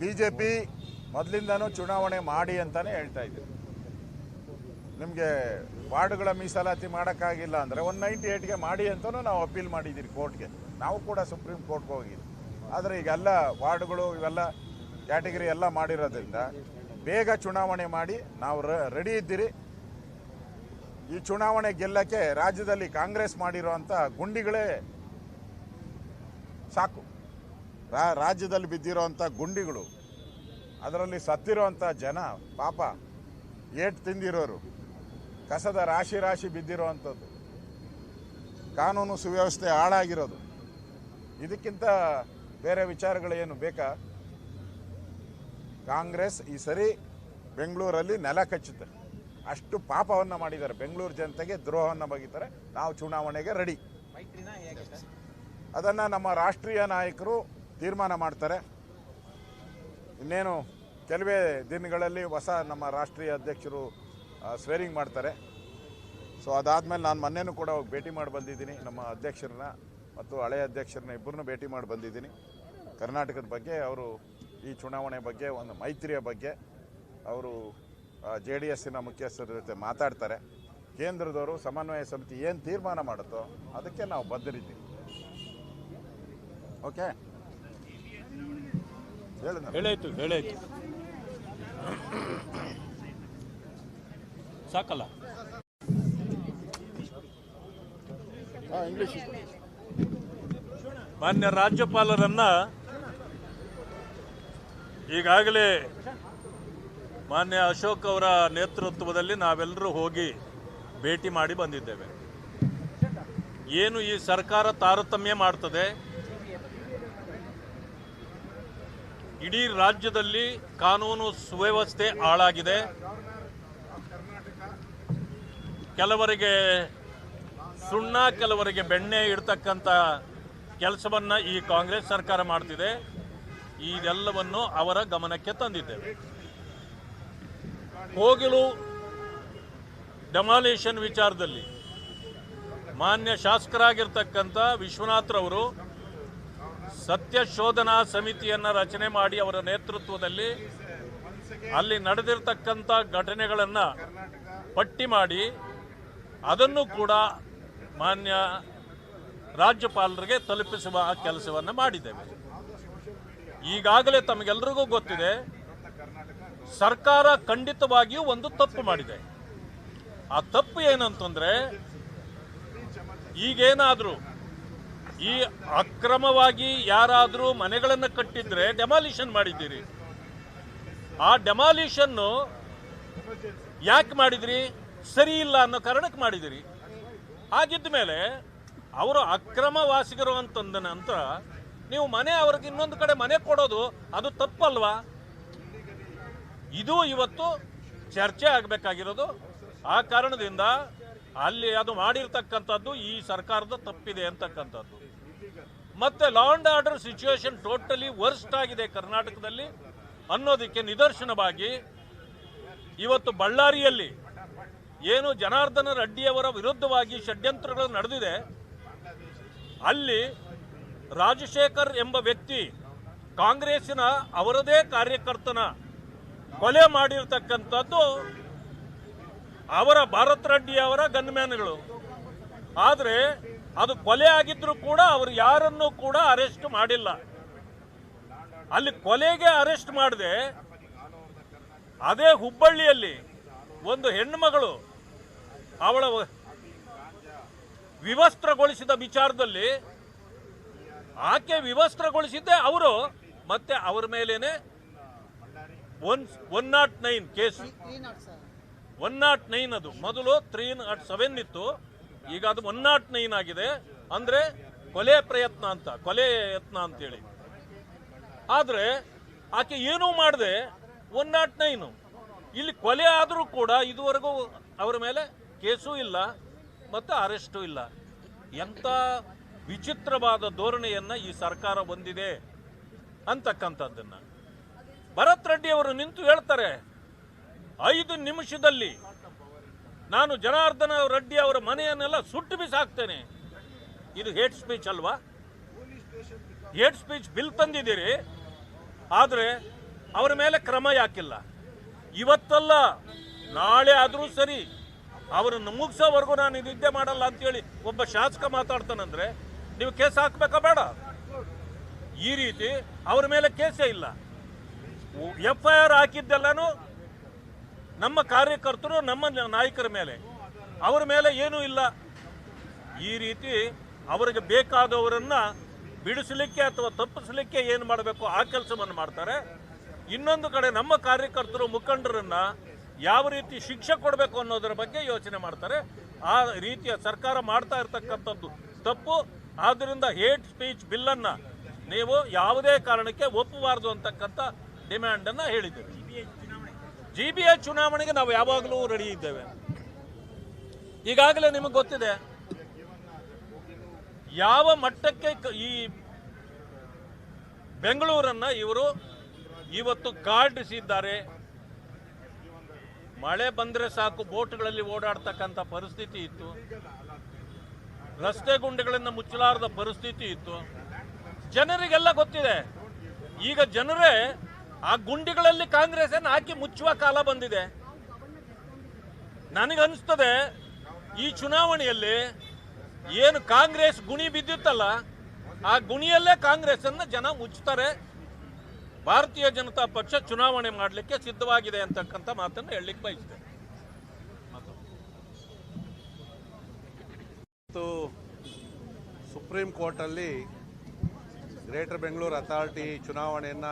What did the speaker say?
BJP ಮೊದಲಿಂದನೂ ಚುನಾವಣೆ ಮಾಡಿ ಅಂತಾನೆ ಹೇಳ್ತಾ ಇದ್ದೀವಿ ನಿಮಗೆ ವಾರ್ಡ್ಗಳ ಮೀಸಲಾತಿ ಮಾಡೋಕ್ಕಾಗಿಲ್ಲ ಅಂದರೆ ಒನ್ ನೈಂಟಿ ಏಯ್ಟ್ಗೆ ಮಾಡಿ ಅಂತಲೂ ನಾವು ಅಪೀಲ್ ಮಾಡಿದ್ದೀರಿ ಕೋರ್ಟ್ಗೆ. ನಾವು ಕೂಡ ಸುಪ್ರೀಂ ಕೋರ್ಟ್ಗೆ ಹೋಗಿದ್ದೀವಿ ಆದರೆ ಈಗೆಲ್ಲ ವಾರ್ಡ್ಗಳು ಇವೆಲ್ಲ ಕ್ಯಾಟಗರಿ ಎಲ್ಲ ಮಾಡಿರೋದ್ರಿಂದ ಬೇಗ ಚುನಾವಣೆ ಮಾಡಿ ನಾವು ರೆಡಿ ಇದ್ದೀರಿ. ಈ ಚುನಾವಣೆ ಗೆಲ್ಲಕ್ಕೆ ರಾಜ್ಯದಲ್ಲಿ ಕಾಂಗ್ರೆಸ್ ಮಾಡಿರೋ ಗುಂಡಿಗಳೇ ಸಾಕು. ರಾಜ್ಯದಲ್ಲಿ ಬಿದ್ದಿರುವಂಥ ಗುಂಡಿಗಳು ಅದರಲ್ಲಿ ಸತ್ತಿರೋಂಥ ಜನ ಪಾಪ ಏಟ್ ತಿಂದಿರೋರು ಕಸದ ರಾಶಿ ರಾಶಿ ಬಿದ್ದಿರೋವಂಥದ್ದು ಕಾನೂನು ಸುವ್ಯವಸ್ಥೆ ಹಾಳಾಗಿರೋದು. ಇದಕ್ಕಿಂತ ಬೇರೆ ವಿಚಾರಗಳೇನು ಬೇಕಾ? ಕಾಂಗ್ರೆಸ್ ಈ ಸರಿ ಬೆಂಗಳೂರಲ್ಲಿ ನೆಲ ಕಚ್ಚುತ್ತೆ. ಅಷ್ಟು ಪಾಪವನ್ನು ಮಾಡಿದ್ದಾರೆ. ಬೆಂಗಳೂರು ಜನತೆಗೆ ದ್ರೋಹವನ್ನು ಬಗೀತಾರೆ ನಾವು ಚುನಾವಣೆಗೆ ರೆಡಿ. ಅದನ್ನು ನಮ್ಮ ರಾಷ್ಟ್ರೀಯ ನಾಯಕರು ತೀರ್ಮಾನ ಮಾಡ್ತಾರೆ. ಇನ್ನೇನು ಕೆಲವೇ ದಿನಗಳಲ್ಲಿ ಹೊಸ ನಮ್ಮ ರಾಷ್ಟ್ರೀಯ ಅಧ್ಯಕ್ಷರು ಸ್ವೇರಿಂಗ್ ಮಾಡ್ತಾರೆ. ಸೊ ಅದಾದಮೇಲೆ ನಾನು ಮೊನ್ನೆನೂ ಕೂಡ ಹೋಗಿ ಭೇಟಿ ಮಾಡಿ ಬಂದಿದ್ದೀನಿ ನಮ್ಮ ಅಧ್ಯಕ್ಷರನ್ನ ಮತ್ತು ಹಳೆಯ ಅಧ್ಯಕ್ಷರನ್ನ ಇಬ್ಬರನ್ನೂ ಭೇಟಿ ಮಾಡಿ ಬಂದಿದ್ದೀನಿ. ಕರ್ನಾಟಕದ ಬಗ್ಗೆ ಅವರು ಈ ಚುನಾವಣೆ ಬಗ್ಗೆ ಒಂದು ಮೈತ್ರಿಯ ಬಗ್ಗೆ ಅವರು ಜೆ ಡಿ ಎಸ್ಸಿನ ಮುಖ್ಯಸ್ಥರ ಜೊತೆ ಮಾತಾಡ್ತಾರೆ. ಕೇಂದ್ರದವರು ಸಮನ್ವಯ ಸಮಿತಿ ಏನು ತೀರ್ಮಾನ ಮಾಡುತ್ತೋ ಅದಕ್ಕೆ ನಾವು ಬದ್ಧರಿದ್ದೀವಿ. ಓಕೆ ಹೇಳಾಯ್ತು ಹೇಳಾಯ್ತು ಸಾಕಲ್ಲ? ಮಾನ್ಯ ರಾಜ್ಯಪಾಲರನ್ನ ಈಗಾಗಲೇ ಮಾನ್ಯ ಅಶೋಕ್ ಅವರ ನೇತೃತ್ವದಲ್ಲಿ ನಾವೆಲ್ಲರೂ ಹೋಗಿ ಭೇಟಿ ಮಾಡಿ ಬಂದಿದ್ದೇವೆ. ಏನು ಈ ಸರ್ಕಾರ ತಾರತಮ್ಯ ಮಾಡ್ತದೆ? ಇಡೀ ರಾಜ್ಯದಲ್ಲಿ ಕಾನೂನು ಸುವ್ಯವಸ್ಥೆ ಹಾಳಾಗಿದೆ. ಕೆಲವರಿಗೆ ಸುಣ್ಣ, ಕೆಲವರಿಗೆ ಬೆಣ್ಣೆ ಇಡ್ತಕ್ಕಂಥ ಕೆಲಸವನ್ನ ಈ ಕಾಂಗ್ರೆಸ್ ಸರ್ಕಾರ ಮಾಡ್ತಿದೆ. ಇದೆಲ್ಲವನ್ನು ಅವರ ಗಮನಕ್ಕೆ ತಂದಿದ್ದೇವೆ. ಹೋಗಿಲು ಡೆಮಾಲೇಷನ್ ವಿಚಾರದಲ್ಲಿ ಮಾನ್ಯ ಶಾಸಕರಾಗಿರ್ತಕ್ಕಂಥ ವಿಶ್ವನಾಥ್ರವರು ಸತ್ಯ ಶೋಧನಾ ಸಮಿತಿಯನ್ನು ರಚನೆ ಮಾಡಿ ಅವರ ನೇತೃತ್ವದಲ್ಲಿ ಅಲ್ಲಿ ನಡೆದಿರ್ತಕ್ಕಂಥ ಘಟನೆಗಳನ್ನು ಪಟ್ಟಿ ಮಾಡಿ ಅದನ್ನು ಕೂಡ ಮಾನ್ಯ ರಾಜ್ಯಪಾಲರಿಗೆ ತಲುಪಿಸುವ ಕೆಲಸವನ್ನು ಮಾಡಿದ್ದೇವೆ. ಈಗಾಗಲೇ ತಮಗೆಲ್ಲರಿಗೂ ಗೊತ್ತಿದೆ, ಸರ್ಕಾರ ಖಂಡಿತವಾಗಿಯೂ ಒಂದು ತಪ್ಪು ಮಾಡಿದೆ. ಆ ತಪ್ಪು ಏನಂತಂದ್ರೆ, ಈಗೇನಾದರೂ ಈ ಅಕ್ರಮವಾಗಿ ಯಾರಾದರೂ ಮನೆಗಳನ್ನು ಕಟ್ಟಿದ್ರೆ ಡೆಮಾಲಿಷನ್ ಮಾಡಿದ್ದೀರಿ. ಆ ಡೆಮಾಲಿಷನ್ನು ಯಾಕೆ ಮಾಡಿದ್ರಿ? ಸರಿ ಇಲ್ಲ ಅನ್ನೋ ಕಾರಣಕ್ಕೆ ಮಾಡಿದಿರಿ ಹಾಗಿದ್ದ ಮೇಲೆ ಅವರು ಅಕ್ರಮ ವಾಸಿಗರು ಅಂತಂದ ನಂತರ ನೀವು ಮನೆ ಅವ್ರಿಗೆ ಇನ್ನೊಂದು ಕಡೆ ಮನೆ ಕೊಡೋದು, ಅದು ತಪ್ಪಲ್ವಾ? ಇದು ಇವತ್ತು ಚರ್ಚೆ ಆಗಬೇಕಾಗಿರೋದು. ಆ ಕಾರಣದಿಂದ ಅಲ್ಲಿ ಅದು ಮಾಡಿರ್ತಕ್ಕಂಥದ್ದು ಈ ಸರ್ಕಾರದ ತಪ್ಪಿದೆ ಅಂತಕ್ಕಂಥದ್ದು. ಮತ್ತೆ law and order situation totally worst ಆಗಿದೆ ಕರ್ನಾಟಕದಲ್ಲಿ ಅನ್ನೋದಕ್ಕೆ ನಿದರ್ಶನವಾಗಿ ಇವತ್ತು ಬಳ್ಳಾರಿಯಲ್ಲಿ ಏನು ಜನಾರ್ದನ ರೆಡ್ಡಿಯವರ ವಿರುದ್ಧವಾಗಿ ಷಡ್ಯಂತ್ರಗಳು ನಡೆದಿದೆ. ಅಲ್ಲಿ ರಾಜಶೇಖರ್ ಎಂಬ ವ್ಯಕ್ತಿ ಕಾಂಗ್ರೆಸ್ಸಿನ ಅವರದೇ ಕಾರ್ಯಕರ್ತನ ಕೊಲೆ ಮಾಡಿರ್ತಕ್ಕಂಥದ್ದು ಅವರ ಭಾರತ್ ರೆಡ್ಡಿ ಅವರ ಗನ್ಮ್ಯಾನ್ಗಳು. ಆದರೆ ಅದು ಕೊಲೆ ಆಗಿದ್ರು ಕೂಡ ಅವರು ಯಾರನ್ನು ಕೂಡ ಅರೆಸ್ಟ್ ಮಾಡಿಲ್ಲ. ಅಲ್ಲಿ ಕೊಲೆಗೆ ಅರೆಸ್ಟ್ ಮಾಡದೆ ಅದೇ ಹುಬ್ಬಳ್ಳಿಯಲ್ಲಿ ಒಂದು ಹೆಣ್ಣುಮಗಳು ಅವಳ ವಿವಸ್ತ್ರಗೊಳಿಸಿದ ವಿಚಾರದಲ್ಲಿ ಆಕೆ ವಿವಸ್ತ್ರಗೊಳಿಸಿದ್ದೆ ಅವರು, ಮತ್ತೆ ಅವರ ಮೇಲೇನೆ one one not nine case. One not nine ಅದು. ಮೊದಲು ತ್ರೀ ನಾಟ್ ಸೆವೆನ್ ಇತ್ತು. ಈಗ ಅದು ಒನ್ ನಾಟ್ ನೈನ್ ಆಗಿದೆ. ಅಂದ್ರೆ ಕೊಲೆ ಪ್ರಯತ್ನ ಅಂತ, ಕೊಲೆ ಯತ್ನ ಅಂತೇಳಿ. ಆದ್ರೆ ಆಕೆ ಏನೂ ಮಾಡದೆ ಒನ್ ನಾಟ್ ನೈನು. ಇಲ್ಲಿ ಕೊಲೆ ಆದರೂ ಕೂಡ ಇದುವರೆಗೂ ಅವರ ಮೇಲೆ ಕೇಸೂ ಇಲ್ಲ, ಮತ್ತು ಅರೆಸ್ಟು ಇಲ್ಲ. ಎಂಥ ವಿಚಿತ್ರವಾದ ಧೋರಣೆಯನ್ನ ಈ ಸರ್ಕಾರ ಹೊಂದಿದೆ ಅಂತಕ್ಕಂಥದ್ದನ್ನ. ಭರತ್ ರೆಡ್ಡಿ ಅವರು ನಿಂತು ಹೇಳ್ತಾರೆ ಐದು ನಿಮಿಷದಲ್ಲಿ ನಾನು ಜನಾರ್ದನ ರೆಡ್ಡಿ ಅವರ ಮನೆಯನ್ನೆಲ್ಲ ಸುಟ್ಟು ಬಿಸಾಕ್ತೇನೆ. ಇದು ಹೇಟ್ ಸ್ಪೀಚ್ ಅಲ್ವಾ? ಹೇಟ್ ಸ್ಪೀಚ್ ಬಿಲ್ ತಂದಿದ್ದೀರಿ. ಆದರೆ ಅವರ ಮೇಲೆ ಕ್ರಮ ಯಾಕಿಲ್ಲ. ಇವತ್ತಲ್ಲ, ನಾಳೆ ಆದರೂ ಸರಿ ಅವರನ್ನು ಮುಗಿಸೋವರೆಗೂ ನಾನು ನಿದ್ದೆ ಮಾಡಲ್ಲ ಅಂತೇಳಿ ಒಬ್ಬ ಶಾಸಕ ಮಾತಾಡ್ತಾನಂದ್ರೆ ನೀವು ಕೇಸ್ ಹಾಕ್ಬೇಕಾ ಬೇಡ. ಈ ರೀತಿ ಅವ್ರ ಮೇಲೆ ಕೇಸೇ ಇಲ್ಲ. ಎಫ್ ಐ ಆರ್ ಹಾಕಿದ್ದೆಲ್ಲನೂ ನಮ್ಮ ಕಾರ್ಯಕರ್ತರು ನಮ್ಮ ನಾಯಕರ ಮೇಲೆ. ಅವರ ಮೇಲೆ ಏನೂ ಇಲ್ಲ. ಈ ರೀತಿ ಅವರಿಗೆ ಬೇಕಾದವರನ್ನ ಬಿಡಿಸಲಿಕ್ಕೆ ಅಥವಾ ತಪ್ಪಿಸಲಿಕ್ಕೆ ಏನು ಮಾಡಬೇಕು, ಆ ಕೆಲಸವನ್ನು ಮಾಡ್ತಾರೆ. ಇನ್ನೊಂದು ಕಡೆ ನಮ್ಮ ಕಾರ್ಯಕರ್ತರು, ಮುಖಂಡರನ್ನು ಯಾವ ರೀತಿ ಶಿಕ್ಷೆ ಕೊಡಬೇಕು ಅನ್ನೋದರ ಬಗ್ಗೆ ಯೋಚನೆ ಮಾಡ್ತಾರೆ. ಆ ರೀತಿಯ ಸರ್ಕಾರ ಮಾಡ್ತಾ ಇರತಕ್ಕಂಥದ್ದು ತಪ್ಪು. ಆದ್ದರಿಂದ ಹೇಟ್ ಸ್ಪೀಚ್ ಬಿಲ್ಲನ್ನು ನೀವು ಯಾವುದೇ ಕಾರಣಕ್ಕೆ ಒಪ್ಪಬಾರದು ಅಂತಕ್ಕಂಥ ಡಿಮ್ಯಾಂಡನ್ನು ಹೇಳಿದ್ದೇವೆ. ಜಿ ಬಿ ಎ ಚುನಾವಣೆಗೆ ನಾವು ಯಾವಾಗಲೂ ರೆಡಿ ಇದ್ದೇವೆ. ಈಗಾಗಲೇ ನಿಮಗೆ ಗೊತ್ತಿದೆ, ಯಾವ ಮಟ್ಟಕ್ಕೆ ಈ ಬೆಂಗಳೂರನ್ನ ಇವರು ಇವತ್ತು ಕಾಡಿಸಿದ್ದಾರೆ ಮಳೆ ಬಂದರೆ ಸಾಕು, ಬೋಟ್ಗಳಲ್ಲಿ ಓಡಾಡ್ತಕ್ಕಂಥ ಪರಿಸ್ಥಿತಿ ಇತ್ತು. ರಸ್ತೆ ಗುಂಡಿಗಳನ್ನು ಮುಚ್ಚಲಾರದ ಪರಿಸ್ಥಿತಿ ಇತ್ತು. ಜನರಿಗೆಲ್ಲ ಗೊತ್ತಿದೆ. ಈಗ ಜನರೇ ಆ ಗುಂಡಿಗಳಲ್ಲಿ ಕಾಂಗ್ರೆಸ್ ಹಾಕಿ ಮುಚ್ಚುವ ಕಾಲ ಬಂದಿದೆ? ನನಗನ್ಸ್ತದೆ ಈ ಚುನಾವಣೆಯಲ್ಲಿ ಏನು ಕಾಂಗ್ರೆಸ್ ಗುಣಿ ಬಿದ್ದಿತ್ತಲ್ಲ, ಆ ಗುಣಿಯಲ್ಲೇ ಕಾಂಗ್ರೆಸ್ ಅನ್ನ ಜನ ಮುಚ್ಚುತ್ತಾರೆ ಭಾರತೀಯ ಜನತಾ ಪಕ್ಷ ಚುನಾವಣೆ ಮಾಡಲಿಕ್ಕೆ ಸಿದ್ಧವಾಗಿದೆ ಅಂತಕ್ಕಂಥ ಮಾತನ್ನು ಹೇಳಲಿಕ್ಕೆ ಬಯಸಿದೆ ಸುಪ್ರೀಂ ಕೋರ್ಟಲ್ಲಿ ಗ್ರೇಟರ್ ಬೆಂಗಳೂರು ಅಥಾರಿಟಿ ಚುನಾವಣೆಯನ್ನು